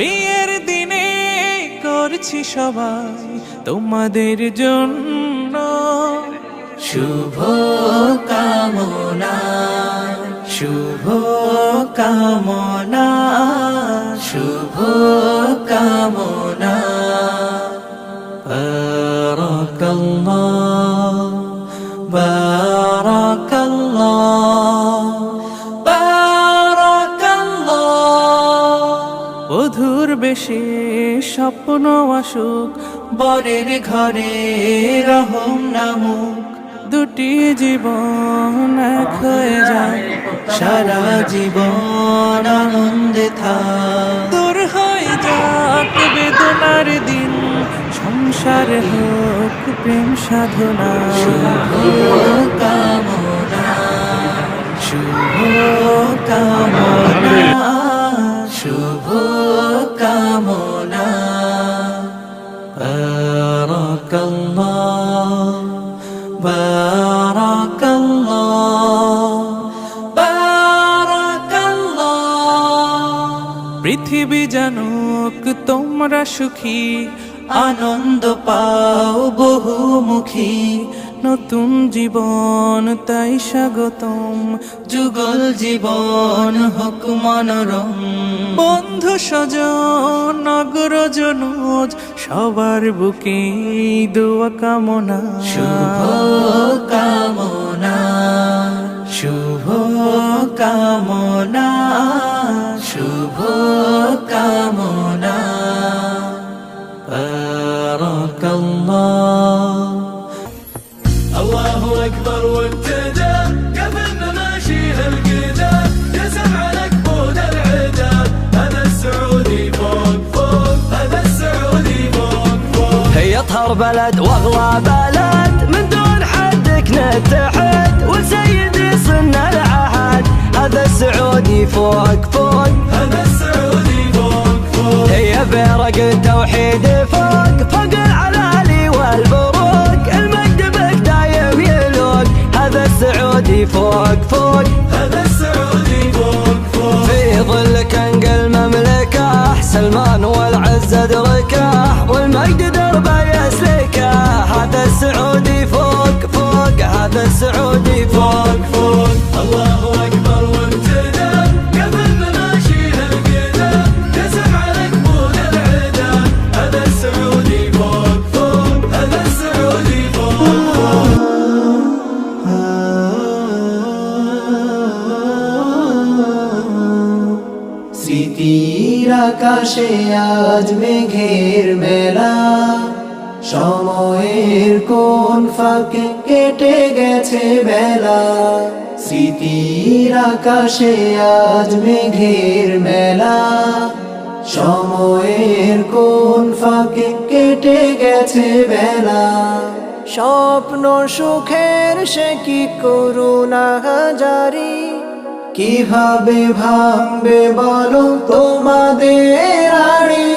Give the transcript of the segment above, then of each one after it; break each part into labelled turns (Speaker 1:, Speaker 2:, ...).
Speaker 1: বিয়ের দিনে করছি সবাই তোমাদের জন্য। শুভ কামনা শুভ কামনা। বধুর বেশে স্বপ্ন আসুক বরের ঘরে রহম নামুক। দুটি জীবন এক হয়ে যায় সারা জীবন আনন্দে থাক। দূর হয়ে যাক বেদনার দিন, সংসার হোক প্রেম সাধনা। শুভ কামনা শুভ কামনা। পৃথিবী জানুক, তোমরা সুখী। আনন্দ পাও বহুমুখী। নতুন জীবন, তাই স্বাগতম। যুগল জীবন হোক মনোরম। বন্ধু স্বজন নগর জনুজ, সবার বুকে দোয়া কামনা। শুভ কামনা। শুভ কামনা। শুভ أيامنا بارك الله.
Speaker 2: الله أكبر وابتدى قبلنا ماشي هالقدى جسم على قبول العدا. هذا السعودي فوق فوق. هذا السعودي فوق فوق.
Speaker 3: هي أطهر بلد وأغلى بلد. التوحيد فوق فوق العلالي والبروق. المجد بك دايم يلوق هذا السعودي فوق فوق
Speaker 4: স্মৃতির আকাশে আজ মেঘের মেলা। সময়ের কোন ফাঁকে কেটে গেছে বেলা। স্মৃতির আকাশে আজ মেঘের মেলা। সময়ের কোন ফাঁকে কেটে গেছে বেলা। স্বপ্ন সুখের সে কি করুণা জারি কীভাবে ভাঙবে বলো? তোমাদের আড়ি,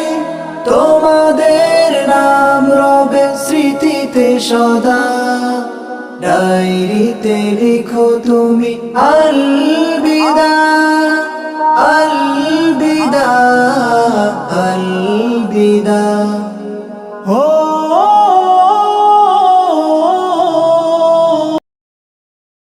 Speaker 4: তোমাদের নাম রবে স্মৃতিতে সদা। ডায়রিতে লিখো তুমি, আলবিদা আলবিদা আলবিদা